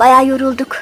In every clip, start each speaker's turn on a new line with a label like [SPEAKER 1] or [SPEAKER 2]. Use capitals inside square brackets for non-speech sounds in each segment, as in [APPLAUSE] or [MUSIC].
[SPEAKER 1] Bayağı yorulduk.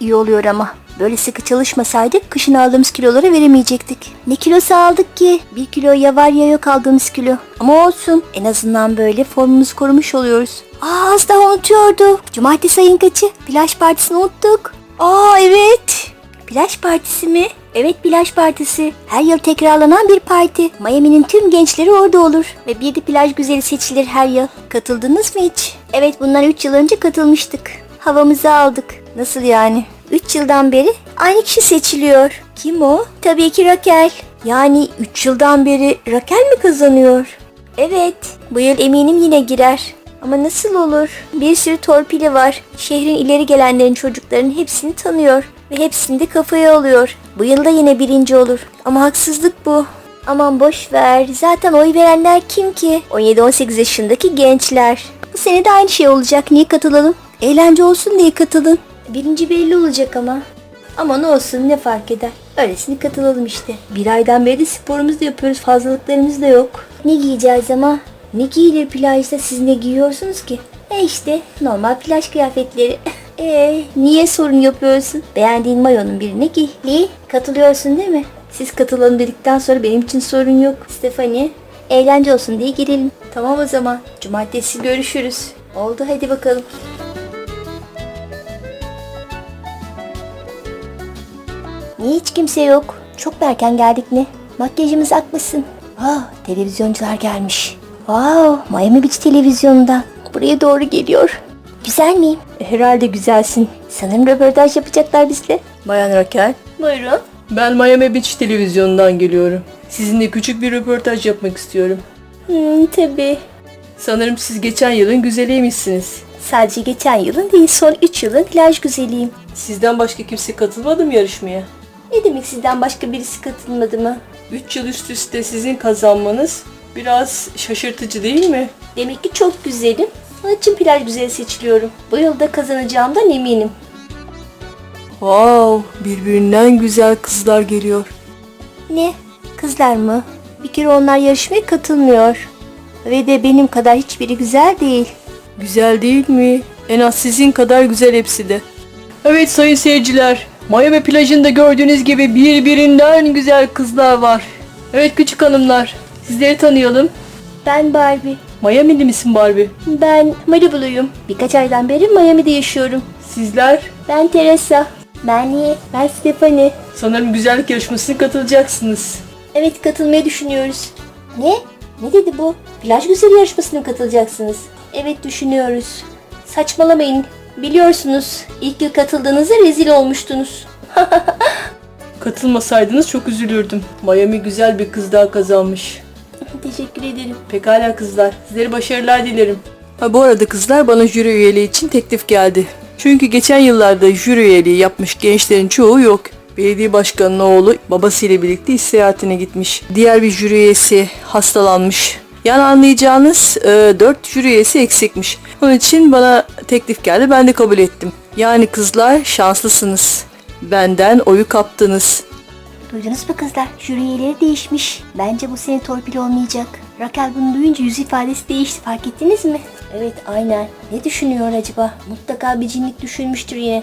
[SPEAKER 1] İyi oluyor ama. Böyle sıkı çalışmasaydık kışın aldığımız kiloları veremeyecektik. Ne kilosu aldık ki? Bir kilo ya var ya yok aldığımız kilo. Ama olsun. En azından böyle formumuzu korumuş oluyoruz. Aa az daha unutuyorduk. Cumartesi ayın kaçı? Plaj partisini unuttuk. Aa evet. Plaj partisi mi? Evet plaj partisi. Her yıl tekrarlanan bir parti. Miami'nin tüm gençleri orada olur. Ve bir de plaj güzeli seçilir her yıl. Katıldınız mı hiç? Evet bundan 3 yıl önce katılmıştık. Havamızı aldık. Nasıl yani? 3 yıldan beri aynı kişi seçiliyor. Kim o? Tabii ki Raquel. Yani 3 yıldan beri Raquel mi kazanıyor? Evet. Bu yıl eminim yine girer. Ama nasıl olur? Bir sürü torpili var. Şehrin ileri gelenlerin çocukların hepsini tanıyor. Ve hepsini de kafaya alıyor. Bu yılda yine birinci olur. Ama haksızlık bu. Aman boş ver. Zaten oy verenler kim ki? 17-18 yaşındaki gençler. Bu sene de aynı şey olacak. Niye katılalım? Eğlence olsun diye katılın. Birinci belli olacak ama. Ama ne olsun ne fark eder. Öylesine katılalım işte. Bir aydan beri de sporumuzu da yapıyoruz. Fazlalıklarımız da yok. Ne giyeceğiz ama? Ne giyilir plajda siz ne giyiyorsunuz ki? E işte normal plaj kıyafetleri. [LAUGHS] E niye sorun yapıyorsun? Beğendiğin mayonun birine giy. Lee katılıyorsun değil mi? Siz katılalım dedikten sonra benim için sorun yok. Stephanie eğlence olsun diye girelim. Tamam o zaman. Cumartesi görüşürüz. Oldu hadi bakalım. Niye hiç kimse yok? Çok mu erken geldik ne? Makyajımız akmasın. Aa, televizyoncular gelmiş. Wow, Miami Beach televizyonundan. Buraya doğru geliyor. Güzel miyim? Herhalde güzelsin. Sanırım röportaj yapacaklar bizle.
[SPEAKER 2] Bayan Raquel,
[SPEAKER 1] Buyurun.
[SPEAKER 2] ben Miami Beach televizyonundan geliyorum. Sizinle küçük bir röportaj yapmak istiyorum.
[SPEAKER 1] Hmm, tabii.
[SPEAKER 2] Sanırım siz geçen yılın güzeliymişsiniz.
[SPEAKER 1] Sadece geçen yılın değil son 3 yılın plaj güzeliyim.
[SPEAKER 2] Sizden başka kimse katılmadı mı yarışmaya?
[SPEAKER 1] Ne demek sizden başka birisi katılmadı mı?
[SPEAKER 2] 3 yıl üst üste sizin kazanmanız biraz şaşırtıcı değil mi?
[SPEAKER 1] Demek ki çok güzelim. Onun için plaj güzeli seçiliyorum. Bu yılda kazanacağımdan eminim.
[SPEAKER 2] Wow, birbirinden güzel kızlar geliyor.
[SPEAKER 1] Ne? Kızlar mı? Bir kere onlar yarışmaya katılmıyor. Ve de benim kadar hiçbiri güzel değil.
[SPEAKER 2] Güzel değil mi? En az sizin kadar güzel hepsi de. Evet sayın seyirciler, Miami plajında gördüğünüz gibi birbirinden güzel kızlar var. Evet küçük hanımlar, sizleri tanıyalım.
[SPEAKER 1] Ben Barbie.
[SPEAKER 2] Miami'li misin Barbie?
[SPEAKER 1] Ben Malibu'luyum. Birkaç aydan beri Miami'de yaşıyorum.
[SPEAKER 2] Sizler
[SPEAKER 1] Ben Teresa. Ben Niye? Ben Stephanie.
[SPEAKER 2] sanırım güzellik yarışmasına katılacaksınız.
[SPEAKER 1] Evet katılmayı düşünüyoruz. Ne? Ne dedi bu? Plaj güzeli yarışmasına mı katılacaksınız? Evet düşünüyoruz. Saçmalamayın. Biliyorsunuz ilk yıl katıldığınızda rezil olmuştunuz. [LAUGHS]
[SPEAKER 2] Katılmasaydınız çok üzülürdüm. Miami güzel bir kız daha kazanmış. [LAUGHS]
[SPEAKER 1] Teşekkür ederim.
[SPEAKER 2] Pekala kızlar, sizlere başarılar dilerim. Ha bu arada kızlar bana jüri üyeliği için teklif geldi. Çünkü geçen yıllarda jüri üyeliği yapmış gençlerin çoğu yok. Belediye başkanının oğlu babasıyla birlikte iş seyahatine gitmiş. Diğer bir jüri üyesi hastalanmış. Yani anlayacağınız 4 jüri üyesi eksikmiş. Onun için bana teklif geldi ben de kabul ettim. Yani kızlar şanslısınız. Benden oyu kaptınız.
[SPEAKER 1] Duydunuz mu kızlar? Jüri üyeleri değişmiş. Bence bu sene torpil olmayacak. Raquel bunu duyunca yüz ifadesi değişti. Fark ettiniz mi? Evet aynen. Ne düşünüyor acaba? Mutlaka bir cinlik düşünmüştür yine.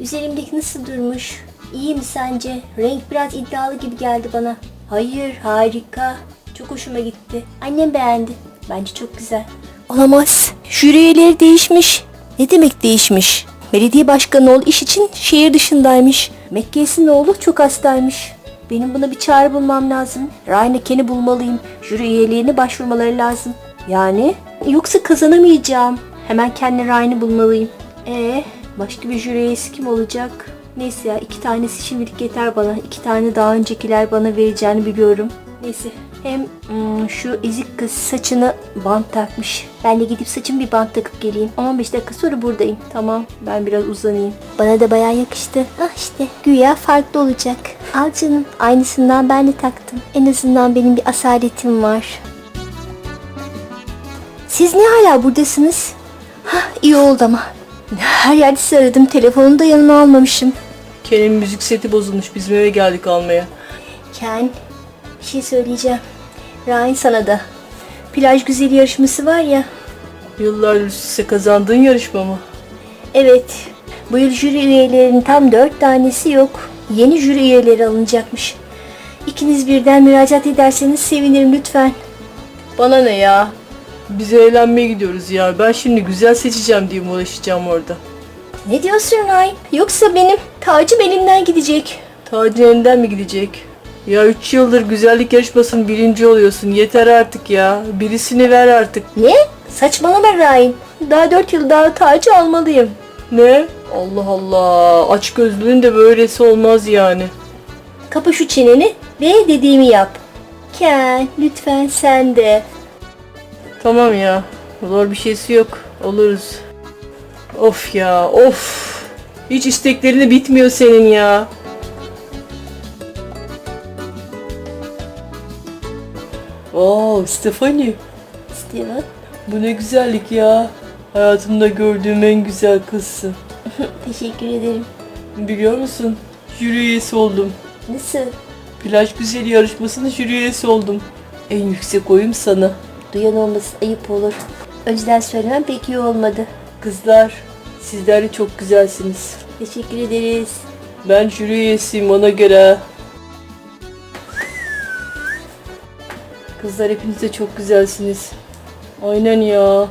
[SPEAKER 1] Üzerimdeki nasıl durmuş? İyi mi sence? Renk biraz iddialı gibi geldi bana. Hayır harika. Çok hoşuma gitti. Annem beğendi. Bence çok güzel. Olamaz. Jüri üyeleri değişmiş. Ne demek değişmiş? Belediye başkanı oğlu iş için şehir dışındaymış. Mekke'sin oğlu çok hastaymış. Benim buna bir çare bulmam lazım. Ryan Ken'i bulmalıyım. Jüri üyelerine başvurmaları lazım. Yani? Yoksa kazanamayacağım. Hemen kendi Ryan'ı bulmalıyım. Ee, başka bir jüri üyesi kim olacak? Neyse ya iki tanesi şimdilik yeter bana. İki tane daha öncekiler bana vereceğini biliyorum. Neyse. Hem hmm, şu ezik kız saçını bant takmış. Ben de gidip saçımı bir bant takıp geleyim. 15 dakika sonra buradayım. Tamam ben biraz uzanayım. Bana da bayağı yakıştı. Ah işte güya farklı olacak. Al canım aynısından ben de taktım. En azından benim bir asaletim var. Siz ne hala buradasınız? Hah iyi oldu ama. Her yerde sizi aradım. Telefonu da yanıma almamışım.
[SPEAKER 2] Ken'in müzik seti bozulmuş bizim eve geldik almaya.
[SPEAKER 1] Ken, bir şey söyleyeceğim. Ryan sana da. Plaj güzeli yarışması var ya.
[SPEAKER 2] Yıllardır üst üste kazandığın yarışma mı?
[SPEAKER 1] Evet. Bu yıl jüri üyelerinin tam dört tanesi yok. Yeni jüri üyeleri alınacakmış. İkiniz birden müracaat ederseniz sevinirim lütfen.
[SPEAKER 2] Bana ne ya? Biz eğlenmeye gidiyoruz ya. Ben şimdi güzel seçeceğim diye uğraşacağım orada?
[SPEAKER 1] Ne diyorsun Ryan? Yoksa benim tacım elimden gidecek.
[SPEAKER 2] Tacın elinden mi gidecek? Ya 3 yıldır güzellik yarışmasının birinci oluyorsun. Yeter artık ya. Birisini ver artık.
[SPEAKER 1] Ne? Saçmalama Ryan. Daha dört yıl daha tacı almalıyım.
[SPEAKER 2] Ne? Allah Allah. Aç gözlüğün de böylesi olmaz yani.
[SPEAKER 1] Kapa şu çeneni ve dediğimi yap. Ken lütfen sen de.
[SPEAKER 2] Tamam ya. Zor bir şeysi yok. Oluruz. Of ya of. Hiç isteklerini bitmiyor senin ya. Oo Stefani.
[SPEAKER 1] Steven.
[SPEAKER 2] Bu ne güzellik ya. Hayatımda gördüğüm en güzel kızsın. [LAUGHS]
[SPEAKER 1] Teşekkür ederim.
[SPEAKER 2] Biliyor musun? Jüri üyesi oldum.
[SPEAKER 1] Nasıl?
[SPEAKER 2] Plaj güzeli yarışmasının jüri üyesi oldum. En yüksek oyum sana.
[SPEAKER 1] Duyan olmasın ayıp olur. Önceden söylemem pek iyi olmadı.
[SPEAKER 2] Kızlar, sizler de çok güzelsiniz.
[SPEAKER 1] Teşekkür ederiz.
[SPEAKER 2] Ben jüri üyesiyim ona göre. Kızlar hepiniz de çok güzelsiniz. Aynen ya.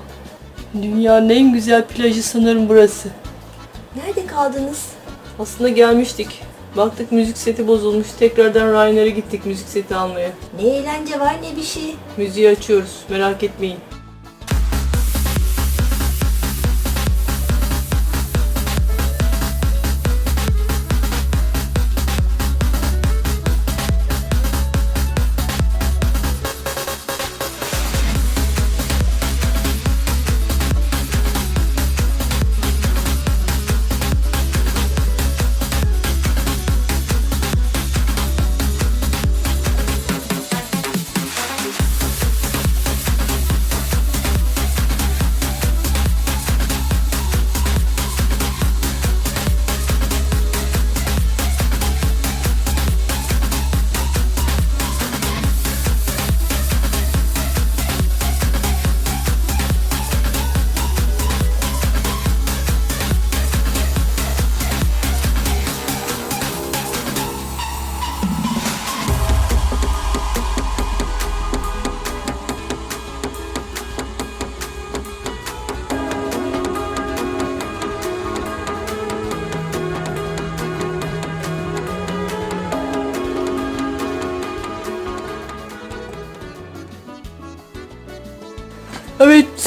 [SPEAKER 2] Dünyanın en güzel plajı sanırım burası.
[SPEAKER 1] Nerede kaldınız?
[SPEAKER 2] Aslında gelmiştik. Baktık müzik seti bozulmuş. Tekrardan Ryanair'a gittik müzik seti almaya.
[SPEAKER 1] Ne eğlence var ne bir şey.
[SPEAKER 2] Müziği açıyoruz. Merak etmeyin.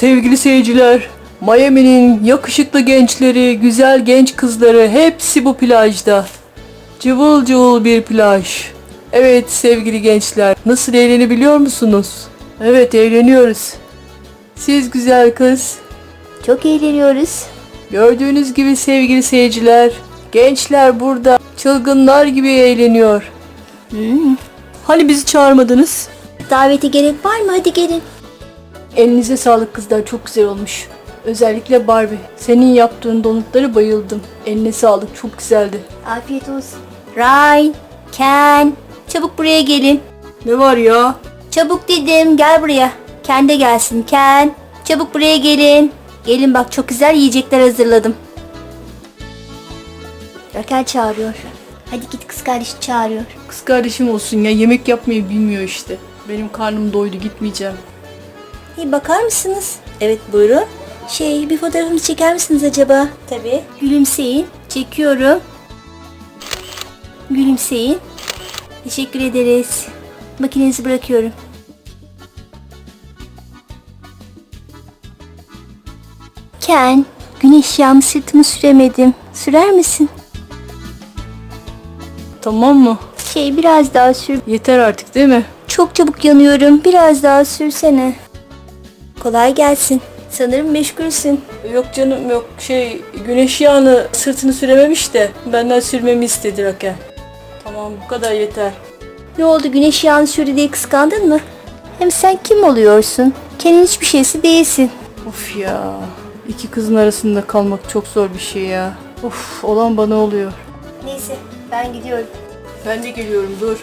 [SPEAKER 2] Sevgili seyirciler. Miami'nin yakışıklı gençleri, güzel genç kızları hepsi bu plajda. Cıvıl cıvıl bir plaj. Evet sevgili gençler, nasıl eğlenebiliyor musunuz? Evet eğleniyoruz. Siz güzel kız,
[SPEAKER 1] Çok eğleniyoruz.
[SPEAKER 2] gördüğünüz gibi sevgili seyirciler, gençler burada çılgınlar gibi eğleniyor.
[SPEAKER 1] Hmm.
[SPEAKER 2] Hani bizi çağırmadınız?
[SPEAKER 1] Davete gerek var mı? Hadi gelin.
[SPEAKER 2] Elinize sağlık kızlar çok güzel olmuş. Özellikle Barbie. Senin yaptığın donutları bayıldım. Eline sağlık çok güzeldi.
[SPEAKER 1] Afiyet olsun. Ryan, Ken, çabuk buraya gelin.
[SPEAKER 2] Ne var ya?
[SPEAKER 1] Çabuk dedim gel buraya. Ken de gelsin Ken. Çabuk buraya gelin. Gelin bak çok güzel yiyecekler hazırladım. Rakel çağırıyor. Hadi git kız kardeşi çağırıyor.
[SPEAKER 2] Kız kardeşim olsun ya yemek yapmayı bilmiyor işte. Benim karnım doydu gitmeyeceğim.
[SPEAKER 1] İyi bakar mısınız? Evet buyurun. Şey bir fotoğrafımı çeker misiniz acaba? Tabii. Gülümseyin. Çekiyorum. Gülümseyin. Teşekkür ederiz. Makinenizi bırakıyorum. Ken, güneş yağımı sırtımı süremedim. Sürer misin?
[SPEAKER 2] Tamam mı?
[SPEAKER 1] Şey biraz daha sür.
[SPEAKER 2] Yeter artık değil mi?
[SPEAKER 1] Çok çabuk yanıyorum. Biraz daha sürsene. Kolay gelsin. Sanırım meşgulsün.
[SPEAKER 2] Yok canım yok şey güneş yağını sırtını sürememiş de benden sürmemi istedi Rakel. Tamam bu kadar yeter.
[SPEAKER 1] Ne oldu güneş yağını sürdü diye kıskandın mı? Hem sen kim oluyorsun? Kenin hiçbir şeysi değilsin.
[SPEAKER 2] Of ya. iki kızın arasında kalmak çok zor bir şey ya. Of olan bana oluyor.
[SPEAKER 1] Neyse ben gidiyorum.
[SPEAKER 2] Ben de geliyorum dur.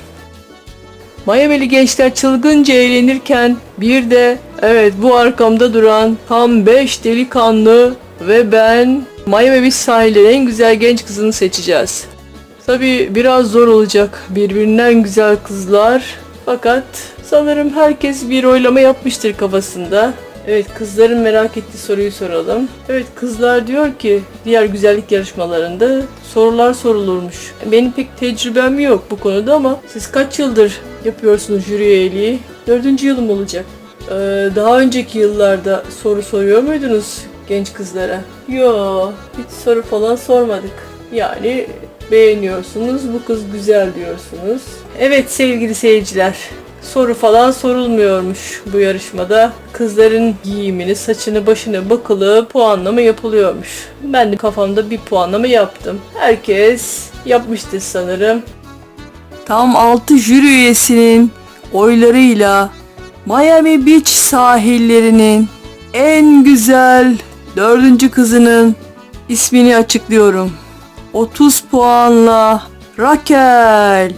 [SPEAKER 2] Miami'li gençler çılgınca eğlenirken bir de evet bu arkamda duran tam 5 delikanlı ve ben Miami Beach sahilleri en güzel genç kızını seçeceğiz. Tabii biraz zor olacak. Birbirinden güzel kızlar. Fakat sanırım herkes bir oylama yapmıştır kafasında. Evet kızların merak ettiği soruyu soralım. Evet kızlar diyor ki diğer güzellik yarışmalarında sorular sorulurmuş. Benim pek tecrübem yok bu konuda ama siz kaç yıldır yapıyorsunuz jüri üyeliği? Dördüncü yılım olacak. Ee, daha önceki yıllarda soru soruyor muydunuz genç kızlara? Yo, hiç soru falan sormadık. Yani beğeniyorsunuz, bu kız güzel diyorsunuz. Evet sevgili seyirciler, soru falan sorulmuyormuş bu yarışmada. Kızların giyimini, saçını, başına bakılıp puanlama yapılıyormuş. Ben de kafamda bir puanlama yaptım. Herkes yapmıştır sanırım. Tam 6 jüri üyesinin oylarıyla Miami Beach sahillerinin en güzel dördüncü kızının ismini açıklıyorum. 30 puanla Raquel.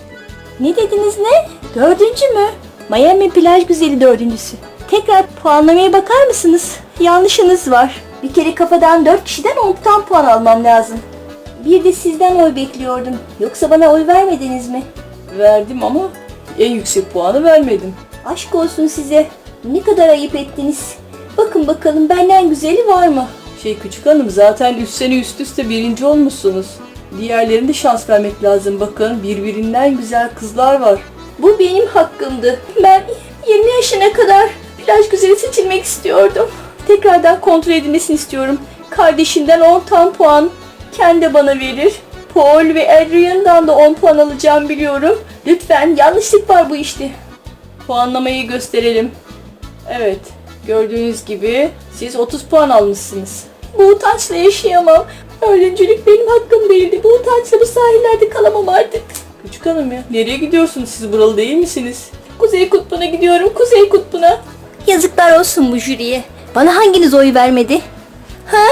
[SPEAKER 1] Ne dediniz ne? Dördüncü mü? Miami plaj güzeli dördüncüsü. Tekrar puanlamaya bakar mısınız? Yanlışınız var. Bir kere kafadan dört kişiden 10 puan almam lazım. Bir de sizden oy bekliyordum. Yoksa bana oy vermediniz mi?
[SPEAKER 2] Verdim ama en yüksek puanı vermedim.
[SPEAKER 1] Aşk olsun size. Ne kadar ayıp ettiniz. Bakın bakalım benden güzeli var mı?
[SPEAKER 2] Şey küçük hanım zaten 3 sene üst üste birinci olmuşsunuz. Diğerlerine de şans vermek lazım bakın. Birbirinden güzel kızlar var.
[SPEAKER 1] Bu benim hakkımdı. Ben 20 yaşına kadar plaj güzeli seçilmek istiyordum. Tekrardan kontrol edilmesini istiyorum. Kardeşimden 10 tam puan kendi bana verir. Paul ve Adrian'dan da 10 puan alacağım biliyorum. Lütfen yanlışlık var bu işte.
[SPEAKER 2] Puanlamayı gösterelim. Evet gördüğünüz gibi siz 30 puan almışsınız.
[SPEAKER 1] Bu utançla yaşayamam. Öğrencilik benim hakkım değildi. Bu utançla bu sahillerde kalamam artık.
[SPEAKER 2] Küçük hanım ya nereye gidiyorsunuz siz buralı değil misiniz?
[SPEAKER 1] Kuzey Kutbu'na gidiyorum. Kuzey Kutbu'na. Yazıklar olsun bu jüriye. Bana hanginiz oy vermedi? Ha?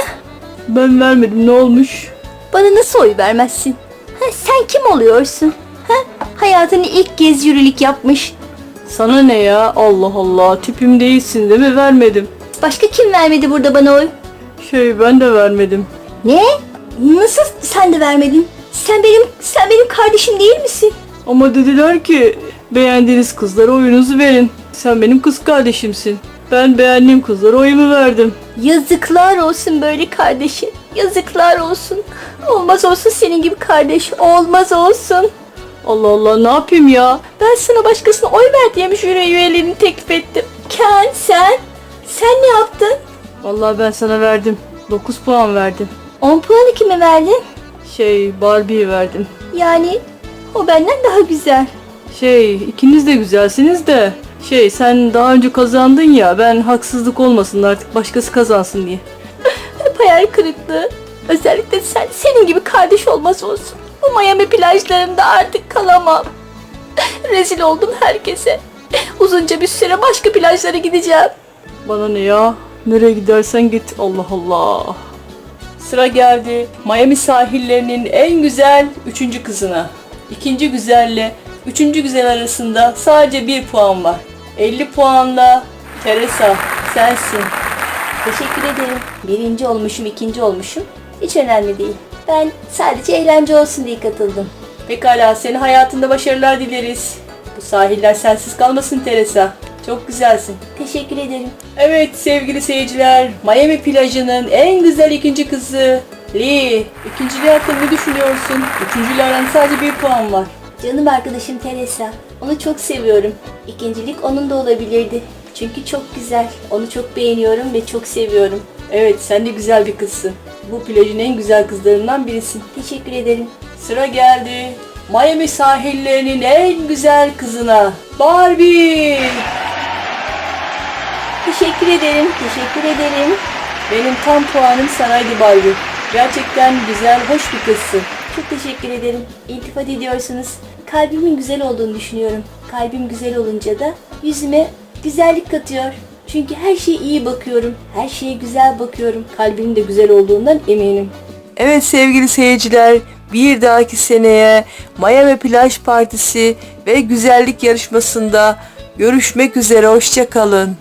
[SPEAKER 2] Ben vermedim ne olmuş?
[SPEAKER 1] Bana nasıl oy vermezsin? Ha, sen kim oluyorsun? Ha? Hayatını ilk kez jürilik yapmış.
[SPEAKER 2] Sana ne ya Allah Allah tipim değilsin değil mi vermedim.
[SPEAKER 1] Başka kim vermedi burada bana oy?
[SPEAKER 2] Şey ben de vermedim.
[SPEAKER 1] Ne? Nasıl sen de vermedin? Sen benim sen benim kardeşim değil misin?
[SPEAKER 2] Ama dediler ki beğendiğiniz kızlara oyunuzu verin. Sen benim kız kardeşimsin. Ben beğendiğim kızlara oyumu verdim.
[SPEAKER 1] Yazıklar olsun böyle kardeşim. Yazıklar olsun. Olmaz olsun senin gibi kardeş. Olmaz olsun.
[SPEAKER 2] Allah Allah ne yapayım ya?
[SPEAKER 1] Ben sana başkasına oy ver diye mi jüri üyelerini teklif ettim? Ken sen? Sen ne yaptın?
[SPEAKER 2] Vallahi ben sana verdim. 9 puan verdim.
[SPEAKER 1] 10 puanı kime verdin?
[SPEAKER 2] Şey Barbie'ye verdim.
[SPEAKER 1] Yani o benden daha güzel.
[SPEAKER 2] Şey ikiniz de güzelsiniz de. Şey sen daha önce kazandın ya ben haksızlık olmasın artık başkası kazansın diye. [LAUGHS]
[SPEAKER 1] Hep hayal kırıklığı. Özellikle sen, senin gibi kardeş olmaz olsun. Bu Miami plajlarında artık kalamam. Rezil oldum herkese. Uzunca bir süre başka plajlara gideceğim.
[SPEAKER 2] Bana ne ya? Nereye gidersen git Allah Allah. Sıra geldi Miami sahillerinin en güzel üçüncü kızına. İkinci güzelle üçüncü güzel arasında sadece bir puan var. 50 puanla Teresa sensin.
[SPEAKER 1] Teşekkür ederim. Birinci olmuşum, ikinci olmuşum. Hiç önemli değil. Ben sadece eğlence olsun diye katıldım.
[SPEAKER 2] Pekala senin hayatında başarılar dileriz. Bu sahiller sensiz kalmasın Teresa. Çok güzelsin.
[SPEAKER 1] Teşekkür ederim.
[SPEAKER 2] Evet sevgili seyirciler, Miami plajının en güzel ikinci kızı Lee. İkinciliği hakkında ne düşünüyorsun? Üçüncülerden sadece bir puan var.
[SPEAKER 1] Canım arkadaşım Teresa. Onu çok seviyorum. İkincilik onun da olabilirdi. Çünkü çok güzel. Onu çok beğeniyorum ve çok seviyorum.
[SPEAKER 2] Evet sen de güzel bir kızsın. Bu plajın en güzel kızlarından birisin.
[SPEAKER 1] Teşekkür ederim.
[SPEAKER 2] Sıra geldi. Miami sahillerinin en güzel kızına Barbie.
[SPEAKER 1] Teşekkür ederim. Teşekkür ederim.
[SPEAKER 2] Benim tam puanım sanaydı Barbie. Gerçekten güzel, hoş bir kızsın.
[SPEAKER 1] Çok teşekkür ederim. İltifat ediyorsunuz. Kalbimin güzel olduğunu düşünüyorum. Kalbim güzel olunca da yüzüme güzellik katıyor. Çünkü her şeye iyi bakıyorum. Her şeye güzel bakıyorum. Kalbimin de güzel olduğundan eminim.
[SPEAKER 2] Evet sevgili seyirciler, bir dahaki seneye Miami Plaj Partisi ve güzellik yarışmasında görüşmek üzere. Hoşça kalın.